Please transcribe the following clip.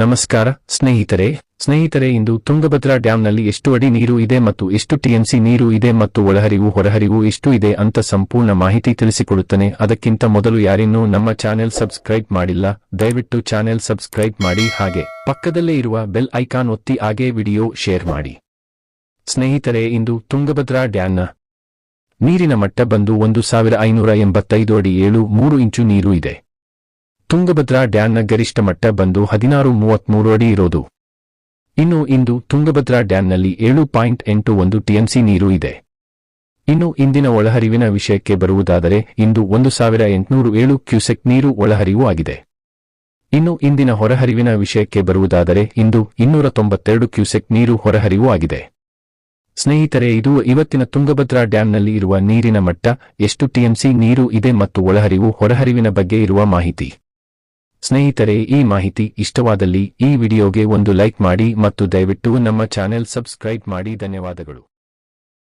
ನಮಸ್ಕಾರ, ಸ್ನೇಹಿತರೆ. ಸ್ನೇಹಿತರೆ, ಇಂದು ತುಂಗಭದ್ರಾ ಡ್ಯಾಂನಲ್ಲಿ ಎಷ್ಟು ಅಡಿ ನೀರು ಇದೆ ಮತ್ತು ಎಷ್ಟು ಟಿಎಂಸಿ ನೀರು ಇದೆ ಮತ್ತು ಒಳಹರಿವು, ಹೊರಹರಿವು ಎಷ್ಟು ಇದೆ ಅಂತ ಸಂಪೂರ್ಣ ಮಾಹಿತಿ ತಿಳಿಸಿಕೊಡುತ್ತೇನೆ. ಅದಕ್ಕಿಂತ ಮೊದಲು ಯಾರಿನ್ನೂ ನಮ್ಮ ಚಾನೆಲ್ ಸಬ್ಸ್ಕ್ರೈಬ್ ಮಾಡಿಲ್ಲ, ದಯವಿಟ್ಟು ಚಾನೆಲ್ ಸಬ್ಸ್ಕ್ರೈಬ್ ಮಾಡಿ. ಹಾಗೆ, ಪಕ್ಕದಲ್ಲೇ ಇರುವ ಬೆಲ್ ಐಕಾನ್ ಒತ್ತಿ ಹಾಗೆ ವಿಡಿಯೋ ಶೇರ್ ಮಾಡಿ. ಸ್ನೇಹಿತರೆ, ಇಂದು ತುಂಗಭದ್ರಾ ಡ್ಯಾಂನ ನೀರಿನ ಮಟ್ಟ ಬಂದು ಒಂದು ಸಾವಿರ ಐನೂರ ಎಂಬತ್ತೈದು ಅಡಿ ಏಳು ಮೂರು ಇಂಚು ನೀರು ಇದೆ. ತುಂಗಭದ್ರಾ ಡ್ಯಾಂನ ಗರಿಷ್ಠ ಮಟ್ಟ ಬಂದು ಹದಿನಾರು ಮೂವತ್ಮೂರು ಅಡಿ ಇರೋದು. ಇನ್ನು ಇಂದು ತುಂಗಭದ್ರಾ ಡ್ಯಾಂನಲ್ಲಿ ಏಳು ಪಾಯಿಂಟ್ ಎಂಟು ಒಂದು ಟಿಎಂಸಿ ನೀರು ಇದೆ. ಇನ್ನು ಇಂದಿನ ಒಳಹರಿವಿನ ವಿಷಯಕ್ಕೆ ಬರುವುದಾದರೆ ಇಂದು ಒಂದು ಸಾವಿರ ಎಂಟುನೂರು ಏಳು ಕ್ಯೂಸೆಕ್ ನೀರು ಒಳಹರಿವು ಆಗಿದೆ. ಇನ್ನು ಇಂದಿನ ಹೊರಹರಿವಿನ ವಿಷಯಕ್ಕೆ ಬರುವುದಾದರೆ ಇಂದು ಇನ್ನೂರ ತೊಂಬತ್ತೆರಡು ಕ್ಯೂಸೆಕ್ ನೀರು ಹೊರಹರಿವು ಆಗಿದೆ. ಸ್ನೇಹಿತರೆ, ಇದು ಇವತ್ತಿನ ತುಂಗಭದ್ರಾ ಡ್ಯಾಂನಲ್ಲಿ ಇರುವ ನೀರಿನ ಮಟ್ಟ, ಎಷ್ಟು ಟಿಎಂಸಿ ನೀರು ಇದೆ ಮತ್ತು ಒಳಹರಿವು ಹೊರಹರಿವಿನ ಬಗ್ಗೆ ಇರುವ ಮಾಹಿತಿ. ಸ್ನೇಹಿತರೆ, ಈ ಮಾಹಿತಿ ಇಷ್ಟವಾದಲ್ಲಿ ಈ ವಿಡಿಯೋಗೆ ಒಂದು ಲೈಕ್ ಮಾಡಿ ಮತ್ತು ದಯವಿಟ್ಟು ನಮ್ಮ ಚಾನೆಲ್ ಸಬ್ಸ್ಕ್ರೈಬ್ ಮಾಡಿ. ಧನ್ಯವಾದಗಳು.